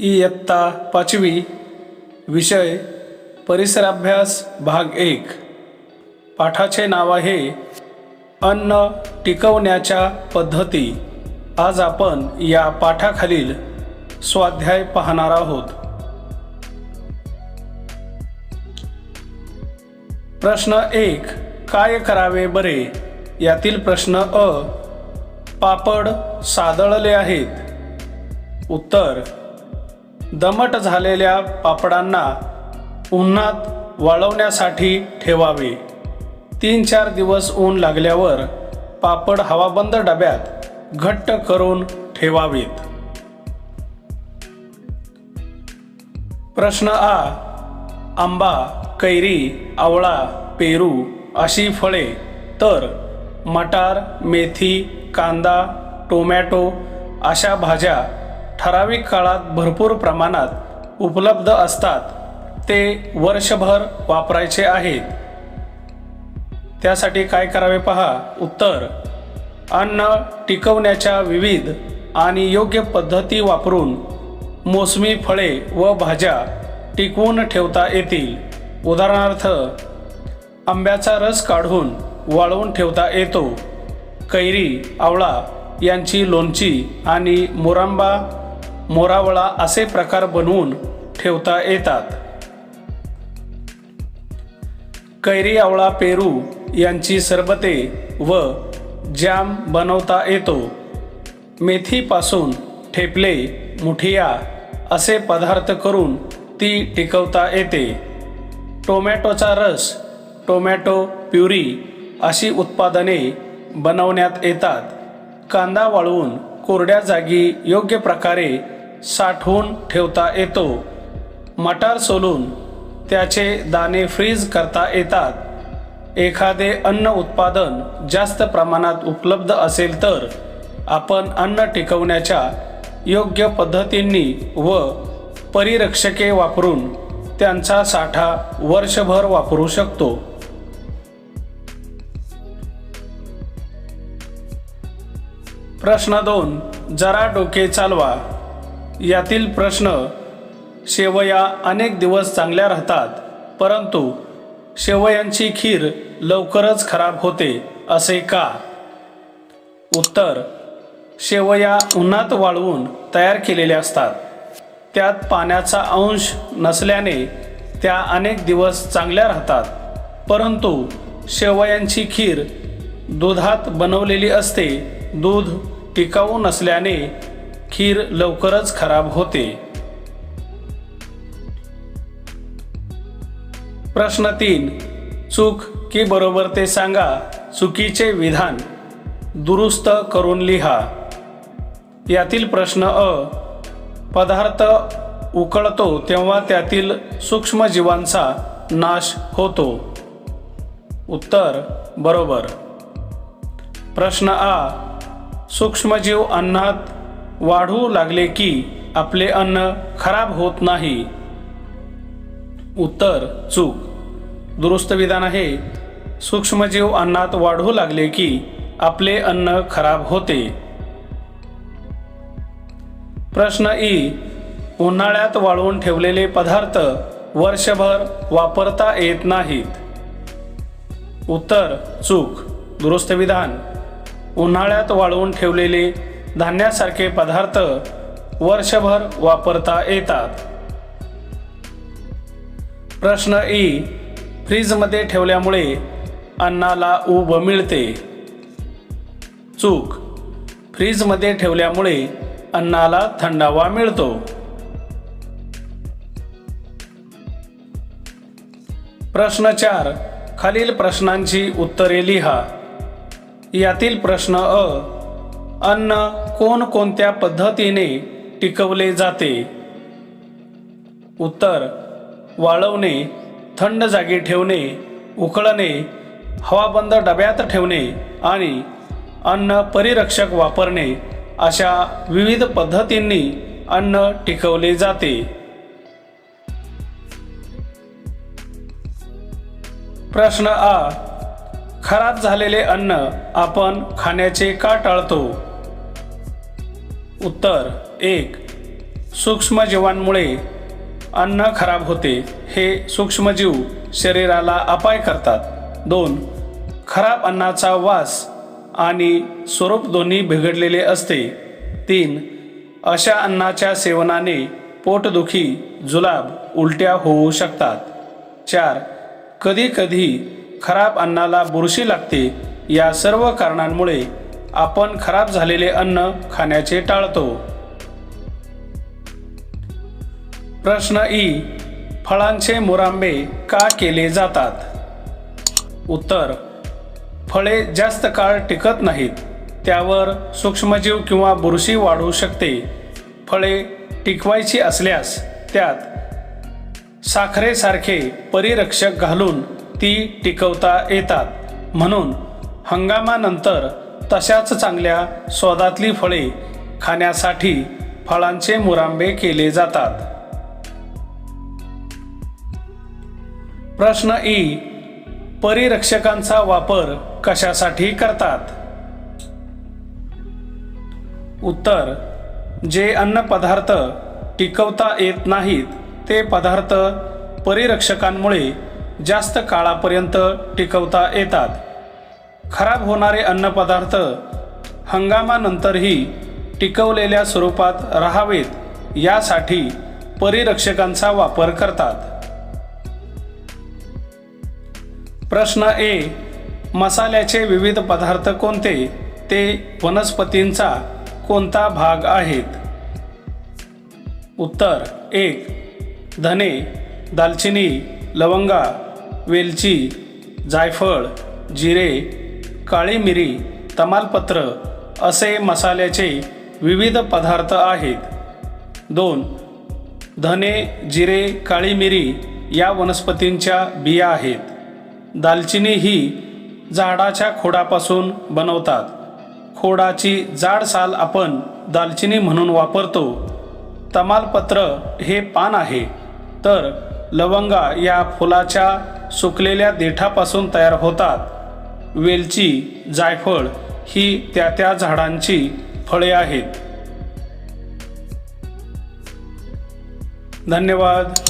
इयत्ता पाचवी विषय परिसराभ्यास भाग एक पाठाचे नाव आहे अन्न टिकवण्याच्या पद्धती आज आपण या पाठाखालील स्वाध्याय पाहणार आहोत. प्रश्न एक काय करावे बरे? यातील प्रश्न अ पापड सादळले आहेत. उत्तर दमट झालेल्या पापडांना उन्हात वाळवण्यासाठी ठेवावे. तीन चार दिवस ऊन लागल्यावर पापड हवाबंद डब्यात घट्ट करून ठेवावेत. प्रश्न आ आंबा कैरी आवळा पेरू अशी फळे. तर मटार मेथी कांदा टोमॅटो अशा भाज्या ठराविक काळात भरपूर प्रमाणात उपलब्ध असतात. ते वर्षभर वापरायचे आहेत. त्यासाठी काय करावे पहा? उत्तर अन्न टिकवण्याच्या विविध आणि योग्य पद्धती वापरून मोसमी फळे व भाज्या टिकवून ठेवता येतील. उदाहरणार्थ आंब्याचा रस काढून वाळवून ठेवता येतो. कैरी आवळा यांची लोणची आणि मोरांबा मोरावळा असे प्रकार बनवून ठेवता येतात. कैरी आवळा पेरू यांची सरबते व जॅम बनवता येतो. मेथीपासून ठेपले मुठिया असे पदार्थ करून ती टिकवता येते. टोमॅटोचा रस टोमॅटो प्युरी अशी उत्पादने बनवण्यात येतात. कांदा वाळवून कोरड्या जागी योग्य प्रकारे साठवून ठेवता येतो. मटार सोलून त्याचे दाणे फ्रीज करता येतात. एखादे अन्न उत्पादन जास्त प्रमाणात उपलब्ध असेल तर आपण अन्न टिकवण्याच्या योग्य पद्धतींनी व परिरक्षके वापरून त्यांचा साठा वर्षभर वापरू शकतो. प्रश्न दोन जरा डोके चालवा. यातील प्रश्न शेवया अनेक दिवस चांगल्या राहतात परंतु शेवयांची खीर लवकरच खराब होते असे का? उत्तर शेवया उन्हात वाळवून तयार केलेल्या असतात. त्यात पाण्याचा अंश नसल्याने त्या अनेक दिवस चांगल्या राहतात परंतु शेवयांची खीर दुधात बनवलेली असते दूध टिकाऊ नसल्याने खीर लवकरच खराब होते. प्रश्न तीन चूक की बरोबर ते सांगा चुकीचे विधान. दुरुस्त करून लिहा. यातील प्रश्न अ पदार्थ उकळतो तेव्हा त्यातील सूक्ष्मजीवांचा नाश होतो. उत्तर बरोबर. प्रश्न आ सूक्ष्मजीव अन्नात वाढू लागले की आपले अन्न खराब होत नाही. उत्तर चूक. दुरुस्त विधान आहे. सूक्ष्मजीव अन्नात वाढू लागले की आपले अन्न खराब होते. प्रश्न ई. उन्हाळ्यात वाळवून ठेवलेले पदार्थ वर्षभर वापरता येत नाहीत. उत्तर चूक. दुरुस्त विधान. उन्हाळ्यात वाळवून ठेवलेले धान्यासारखे पदार्थ वर्षभर वापरता येतात. प्रश्न ई. फ्रीजमध्ये ठेवल्यामुळे अन्नाला ऊब मिळते. चूक. फ्रीजमध्ये ठेवल्यामुळे अन्नाला थंडावा मिळतो. प्रश्न चार. खालील प्रश्नांची उत्तरे लिहा. यातील प्रश्न अ. अन्न कोणकोणत्या पद्धतीने टिकवले जाते? उत्तर. वाळवणे थंड जागी ठेवणे उकळणे हवाबंद डब्यात ठेवणे आणि अन्न परिरक्षक वापरणे अशा विविध पद्धतींनी अन्न टिकवले जाते. प्रश्न आ खराब झालेले अन्न आपण खाण्याचे का टाळतो? उत्तर एक सूक्ष्मजीवांमुळे अन्न खराब होते. हे सूक्ष्मजीव शरीराला अपाय करतात. दोन खराब अन्नाचा वास आणि स्वरूप दोन्ही बिघडलेले असते. तीन अशा अन्नाच्या सेवनाने पोटदुखी जुलाब उलट्या होऊ शकतात. चार कधीकधी खराब अन्नाला बुरशी लागते या सर्व कारणांमुळे आपण खराब झालेले अन्न खाण्याचे टाळतो. प्रश्न ई फळांचे मुरांबे का केले जातात? उत्तर फळे जास्त काळ टिकत नाहीत त्यावर सूक्ष्मजीव किंवा बुरशी वाढू शकते. फळे टिकवायची असल्यास त्यात साखरेसारखे परिरक्षक घालून ती टिकवता येतात. म्हणून हंगामानंतर तशाच चांगल्या स्वादातली फळे खाण्यासाठी फळांचे मुरांबे केले जातात. प्रश्न ई. परिरक्षकांचा वापर कशासाठी करतात? उत्तर. जे अन्न पदार्थ टिकवता येत नाहीत ते पदार्थ परिरक्षकांमुळे जास्त काळापर्यंत टिकवता येतात. खराब होणारे अन्नपदार्थ हंगामानंतरही टिकवलेल्या स्वरूपात राहावेत यासाठी परिरक्षकांचा वापर करतात. प्रश्न ए मसाल्याचे विविध पदार्थ कोणते? ते वनस्पतींचा कोणता भाग आहेत? उत्तर एक धने दालचिनी लवंगा वेलची जायफळ जिरे काळी मिरी तमालपत्र असे मसाल्याचे विविध पदार्थ आहेत. दोन धने जिरे काळी मिरी या वनस्पतींच्या बिया आहेत. दालचिनी ही झाडाच्या खोडापासून बनवतात. खोडाची जाड साल आपण दालचिनी म्हणून वापरतो. तमालपत्र हे पान आहे. तर लवंगा या फुलाच्या सुकलेल्या देठापासून तयार होतात. वेलची जायफळ ही त्या त्या झाडांची फळे आहेत. धन्यवाद.